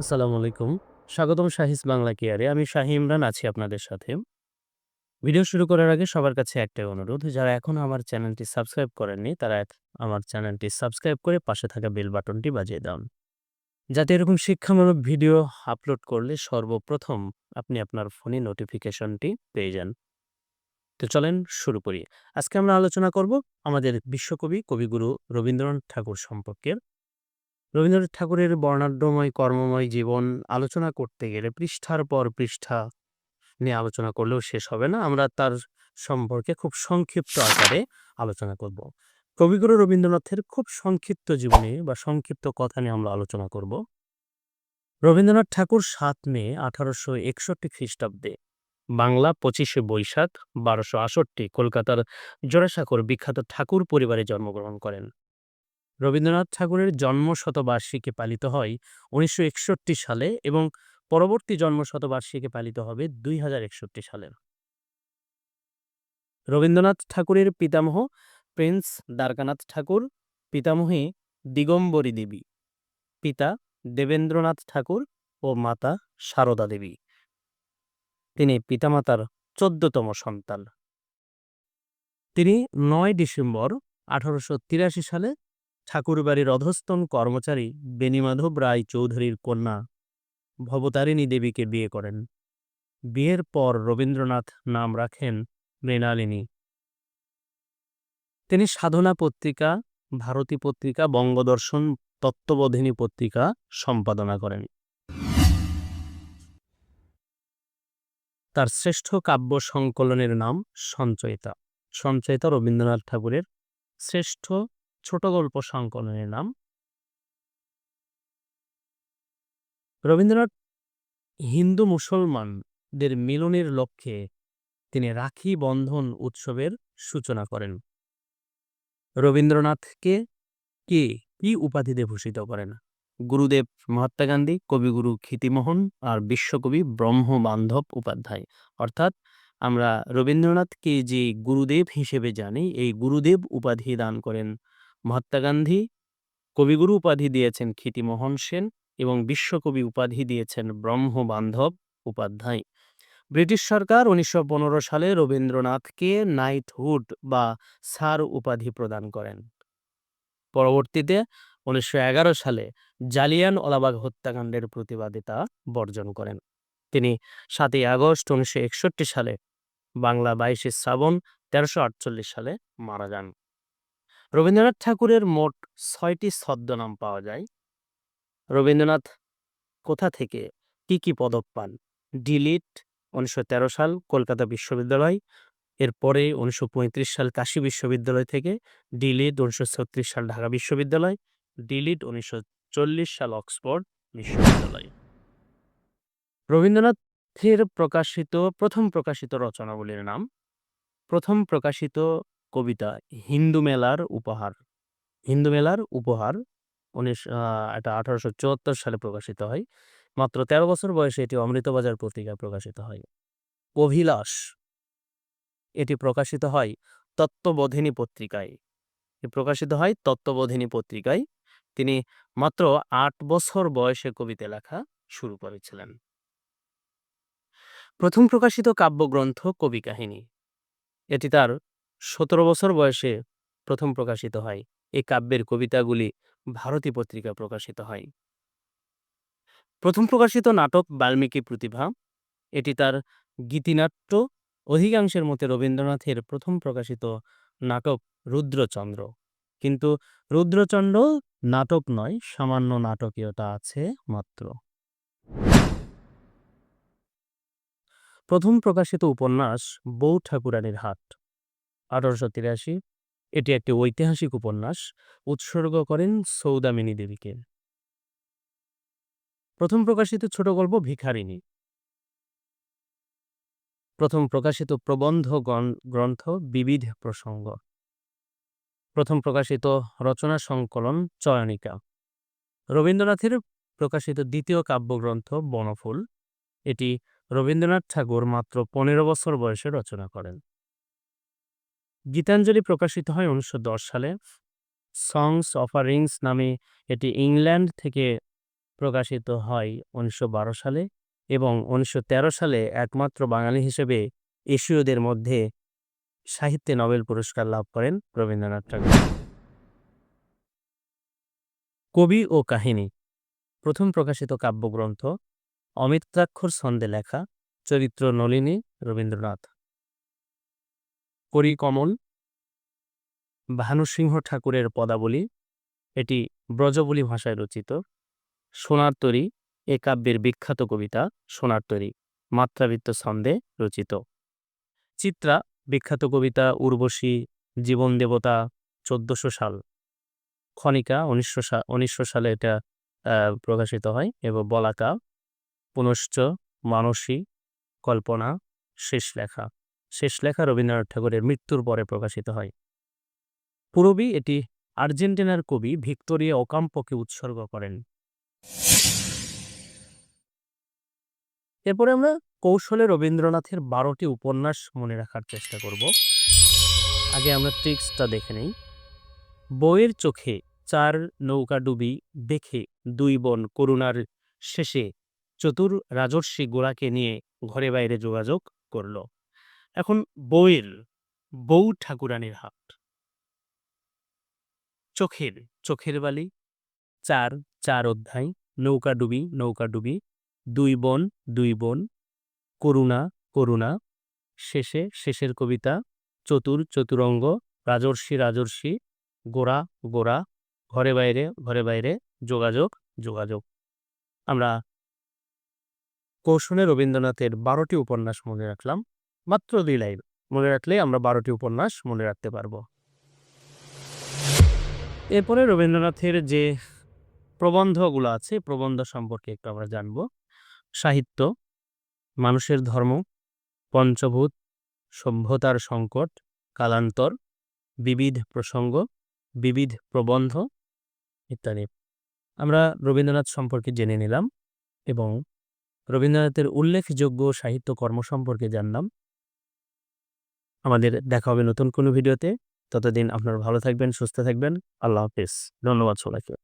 আসসালামু আলাইকুম। স্বাগতম শাহিস বাংলা কেয়ারে। আমি শাহি ইমরান আছি আপনাদের সাথে। ভিডিও শুরু করার আগে সবার কাছে একটাই অনুরোধ, যারা এখনও আমার চ্যানেলটি সাবস্ক্রাইব করেননি, তারা আমার চ্যানেলটি সাবস্ক্রাইব করে পাশে থাকা বেল বাটনটি বাজিয়ে দাও। যাতে এরকম শিক্ষামূলক ভিডিও আপলোড করলে সর্বপ্রথম আপনি আপনার ফোনে নোটিফিকেশনটি পেয়ে যান। তো চলেন শুরু করি। আজকে আমরা আলোচনা করব আমাদের বিশ্বকবি, কবিগুরু রবীন্দ্রনাথ ঠাকুর সম্পর্কে। রবীন্দ্রনাথ ঠাকুরের বর্ণাঢ্যময় কর্মময় জীবন আলোচনা করতে গেলে পৃষ্ঠার পর পৃষ্ঠা নিয়ে আলোচনা করলেও শেষ হবে না। আমরা তার সম্পর্কে খুব সংক্ষিপ্ত আকারে আলোচনা করব। কবিগুরু রবীন্দ্রনাথের খুব সংক্ষিপ্ত জীবনী বা সংক্ষিপ্ত কথা নিয়ে আমরা আলোচনা করব। রবীন্দ্রনাথ ঠাকুর সাত মে আঠারোশো একষট্টি খ্রিস্টাব্দে বাংলা পঁচিশে বৈশাখ বারোশো আষট্টি কলকাতার জোড়াসাঁকোর বিখ্যাত ঠাকুর পরিবারে জন্মগ্রহণ করেন। রবীন্দ্রনাথ ঠাকুরের জন্মশতবার্ষিকী পালিত হয় উনিশশো একষট্টি সালে এবং পরবর্তী জন্মশতবার্ষিকী পালিত হবে দুই হাজার একষট্টি সালে। রবীন্দ্রনাথ ঠাকুরের পিতামহ প্রিন্স দ্বারকানাথ ঠাকুর, পিতামহী দিগম্বরী দেবী, পিতা দেবেন্দ্রনাথ ঠাকুর ও মাতা সারদা দেবী। তিনি পিতামাতার চোদ্দতম সন্তান। তিনি নয় ডিসেম্বর আঠারোশো তিরাশি সালে ঠাকুরবাড়ির অধস্তন কর্মচারী বেণীমাধব রায় চৌধুরীর কন্যা ভবতারিণী দেবীকে বিয়ে করেন। বিয়ের পর রবীন্দ্রনাথ নাম রাখেন মৃণালিনী। তিনি সাধনা পত্রিকা, ভারতী পত্রিকা, বঙ্গদর্শন, তত্ত্ববোধিনী পত্রিকা সম্পাদনা করেন। তার শ্রেষ্ঠ কাব্য সংকলনের নাম সঞ্চয়িতা। সঞ্চয়িতা রবীন্দ্রনাথ ঠাকুরের শ্রেষ্ঠ ছোট গল্প সংকলনের নাম। রবীন্দ্রনাথ হিন্দু মুসলমানদের মিলনের লক্ষ্যে তিনি রাখি বন্ধন উৎসবের সূচনা করেন। রবীন্দ্রনাথকে কে কি উপাধিতে ভূষিত করেন? গুরুদেব মহাত্মা গান্ধী, কবিগুরু ক্ষিতিমোহন আর বিশ্বকবি ব্রহ্মবান্ধব উপাধ্যায়। অর্থাৎ আমরা রবীন্দ্রনাথকে যে গুরুদেব হিসেবে জানি, এই গুরুদেব উপাধি দান করেন মহাত্মা গান্ধী, কবিগুরু উপাধি দিয়েছেন ক্ষিতিমোহন সেন এবং বিশ্বকবি উপাধি দিয়েছেন ব্রহ্মবান্ধব উপাধ্যায়। ব্রিটিশ সরকার উনিশশো পনেরো সালে রবীন্দ্রনাথকে নাইটহুড বা সার উপাধি প্রদান করেন। পরবর্তীতে উনিশশো এগারো সালে জালিয়ানওয়ালাবাগ হত্যাকাণ্ডের প্রতিবাদে তা বর্জন করেন। তিনি সাতই আগস্ট উনিশশো একষট্টি সালে বাংলা বাইশে শ্রাবণ তেরোশো সালে মারা যান। রবীন্দ্রনাথ ঠাকুরের মোট ছয়টি ছদ্মনাম পাওয়া যায়। রবীন্দ্রনাথ কোথা থেকে কি কি পদক পান? ডিলিট উনিশশো তেরো সাল কলকাতা বিশ্ববিদ্যালয়, এরপরে উনিশশো পঁয়ত্রিশ সাল কাশী বিশ্ববিদ্যালয় থেকে, ডিলিট উনিশশো ছত্রিশ সাল ঢাকা বিশ্ববিদ্যালয়, ডিলিট উনিশশো চল্লিশ সাল অক্সফোর্ড বিশ্ববিদ্যালয় রবীন্দ্রনাথের প্রকাশিত, প্রথম প্রকাশিত রচনাবলীর নাম, প্রথম প্রকাশিত কবিতা হিন্দু মেলার উপহার। হিন্দু মেলার উপহার উনিশ এটা আঠারোশো চুয়াত্তর সালে প্রকাশিত হয়। মাত্র তেরো বছর বয়সে এটি অমৃতবাজার পত্রিকায় প্রকাশিত হয়। অভিলাষ এটি প্রকাশিত হয় তত্ত্ববোধিনী পত্রিকায়। প্রকাশিত হয় তত্ত্ববোধিনী পত্রিকায়। তিনি মাত্র আট বছর বয়সে কবিতা লেখা শুরু করেছিলেন। প্রথম প্রকাশিত কাব্যগ্রন্থ কবি কাহিনী। এটি তার সতেরো বছর বয়সে প্রথম প্রকাশিত হয়। এই কাব্যের কবিতাগুলি ভারতী পত্রিকায় প্রকাশিত হয়। প্রথম প্রকাশিত নাটক বাল্মীকি প্রতিভা। এটি তার গীতিনাট্য। অধিকাংশের মতে রবীন্দ্রনাথের প্রথম প্রকাশিত নাটক রুদ্রচন্দ্র। কিন্তু রুদ্রচন্দ্র নাটক নয়, সামান্য নাটকীয়তা আছে মাত্র। প্রথম প্রকাশিত উপন্যাস বউ ঠাকুরানীর হাট। আঠারোশো তিরাশি। এটি একটি ঐতিহাসিক উপন্যাস। উৎসর্গ করেন সৌদামিনী দেবীকে। প্রথম প্রকাশিত ছোট গল্প ভিখারিণী। প্রথম প্রকাশিত প্রবন্ধ গ্রন্থ বিবিধ প্রসঙ্গ। প্রথম প্রকাশিত রচনা সংকলন চয়নিকা। রবীন্দ্রনাথের প্রকাশিত দ্বিতীয় কাব্যগ্রন্থ বনফুল। এটি রবীন্দ্রনাথ ঠাকুর মাত্র পনেরো বছর বয়সে রচনা করেন। গীতাঞ্জলি প্রকাশিত হয় উনিশশো দশ সালে। সংস অফারিংস নামে এটি ইংল্যান্ড থেকে প্রকাশিত হয় উনিশশো বারো সালে এবং উনিশশো তেরো সালে একমাত্র বাঙালি হিসেবে এশীয়দের মধ্যে সাহিত্যে নোবেল পুরস্কার লাভ করেন রবীন্দ্রনাথ ঠাকুর। কবি ও কাহিনী। প্রথম প্রকাশিত কাব্যগ্রন্থ অমিত্রাক্ষর ছন্দে লেখা, চরিত্র নলিনী রবীন্দ্রনাথ। করিকমল ভানুসিংহ ঠাকুরের পদাবলী, এটি ব্রজবুলি ভাষায় রচিত। সোনার তরী, এ কাব্যের বিখ্যাত কবিতা, সোনার তরী, মাত্রাবৃত্ত ছন্দে রচিত। চিত্রা, বিখ্যাত কবিতা, উর্বশী, জীবন দেবতা, চোদ্দশো সাল। খনিকা, উনিশশো উনিশশো সালে এটা প্রকাশিত হয়, এবং বলাকা, পুনশ্চ, মানসী, কল্পনা শেষ লেখা শেষ লেখা রবীন্দ্রনাথ ঠাকুরের মৃত্যুর পরে প্রকাশিত হয়। পূরবী এটি আর্জেন্টিনার কবি ভিক্টোরিয়া ওকাম্পোকে উৎসর্গ করেন। এরপরে আমরা কৌশলে রবীন্দ্রনাথের বারোটি উপন্যাস মনে রাখার চেষ্টা করব। আগে আমরা ট্রিক্সটা দেখে নেই। বইয়ের চোখে চার নৌকা ডুবি দেখে দুই বোন করুণার শেষে চতুর রাজর্ষি গোড়াকে নিয়ে ঘরে বাইরে যোগাযোগ করল। এখন বইয়ের বউ ঠাকুরানীর হাট। চোখের চোখের বালি, চার চার অধ্যায়, নৌকা ডুবি নৌকা ডুবি, দুই বোন দুই বোন, করুণা করুণা, শেষে শেষের কবিতা, চতুর, চতুরঙ্গ, রাজর্ষি রাজর্ষি, গোড়া গোড়া, ঘরে বাইরে ঘরে বাইরে, যোগাযোগ যোগাযোগ। আমরা কৌশলে রবীন্দ্রনাথের বারোটি উপন্যাস মনে রাখলাম। মাত্র দুই লাইন। মনে রাখলে আমরা বারোটি উপন্যাস মনে রাখতে পারব। এরপরে রবীন্দ্রনাথের যে প্রবন্ধগুলো আছে প্রবন্ধ সম্পর্কে একটু আমরা জানব। সাহিত্য, মানুষের ধর্ম, পঞ্চভূত, সভ্যতার সংকট, কালান্তর, বিবিধ প্রসঙ্গ, বিবিধ প্রবন্ধ ইত্যাদি। আমরা রবীন্দ্রনাথ সম্পর্কে জেনে নিলাম এবং রবীন্দ্রনাথের উল্লেখযোগ্য সাহিত্য কর্ম সম্পর্কে জানলাম। আমাদের দেখা হবে নতুন কোনো ভিডিওতে। ততদিন আপনারা ভালো থাকবেন, সুস্থ থাকবেন। আল্লাহ হাফিজ। ধন্যবাদ সবাইকে।